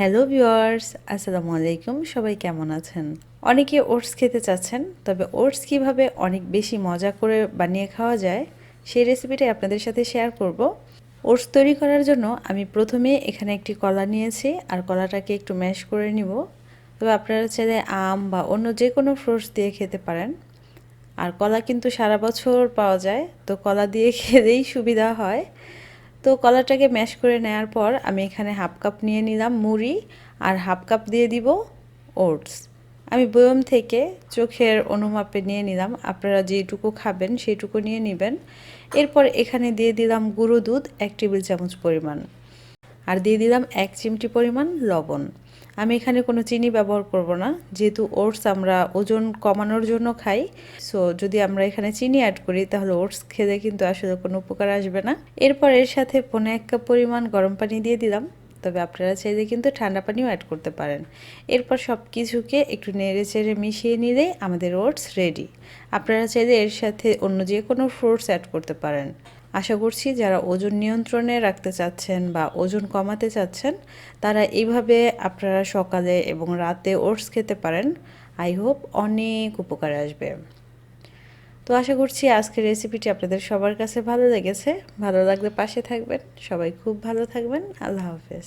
Hello viewers আসসালামু আলাইকুম সবাই কেমন আছেন? অনেকে ওটস খেতে চাচ্ছেন, তবে ওটস কীভাবে অনেক বেশি মজা করে বানিয়ে খাওয়া যায়, সেই রেসিপিটাই আপনাদের সাথে শেয়ার করব। ওটস তৈরি করার জন্য আমি প্রথমে এখানে একটি কলা নিয়েছি, আর কলাটাকে একটু ম্যাশ করে নিব। তবে আপনারা চাইলে আম বা অন্য যে কোনো ফ্রুটস দিয়ে খেতে পারেন। আর কলা কিন্তু সারা বছর পাওয়া যায়, তো কলা দিয়ে খেলেই সুবিধা হয়। তো কলাটাকে ম্যাশ করে নেওয়ার পর আমি এখানে হাফ কাপ নিয়ে নিলাম মুড়ি আর হাফ কাপ দিয়ে দিব ওটস। আমি বয়ম থেকে চোখের অনুমাপে নিয়ে নিলাম। আপনারা যেটুকু খাবেন সেইটুকু নিয়ে নেবেন। এরপর এখানে দিয়ে দিলাম গুঁড়ো দুধ, এক টেবিল চামচ পরিমাণ। আর দিয়ে দিলাম এক চিমটি পরিমাণ লবণ। আমি এখানে কোনো চিনি ব্যবহার করব না, যেহেতু ওটস আমরা ওজন কমানোর জন্য খাই সো যদি আমরা এখানে চিনি অ্যাড করি, তাহলে ওটস খেলে কিন্তু আসলে কোনো উপকার আসবে না। এরপর এর সাথে পনেরো এক কাপ পরিমাণ গরম পানি দিয়ে দিলাম। তবে আপনারা চাইলে কিন্তু ঠান্ডা পানিও অ্যাড করতে পারেন। এরপর সব কিছুকে একটু নেড়ে চেড়ে মিশিয়ে নিলেই আমাদের ওটস রেডি আপনারা চাইলে এর সাথে অন্য যে কোনো ফ্রুটস অ্যাড করতে পারেন। আশা করছি যারা ওজন নিয়ন্ত্রণে রাখতে চাচ্ছেন বা ওজন কমাতে চাচ্ছেন, তারা এইভাবে আপনারা সকালে এবং রাতে ওটস খেতে পারেন। আই হোপ অনেক উপকারে আসবে। তো আশা করছি আজকের রেসিপিটি আপনাদের সবার কাছে ভালো লেগেছে। ভালো লাগলে পাশে থাকবেন। সবাই খুব ভালো থাকবেন। আল্লাহ হাফেজ।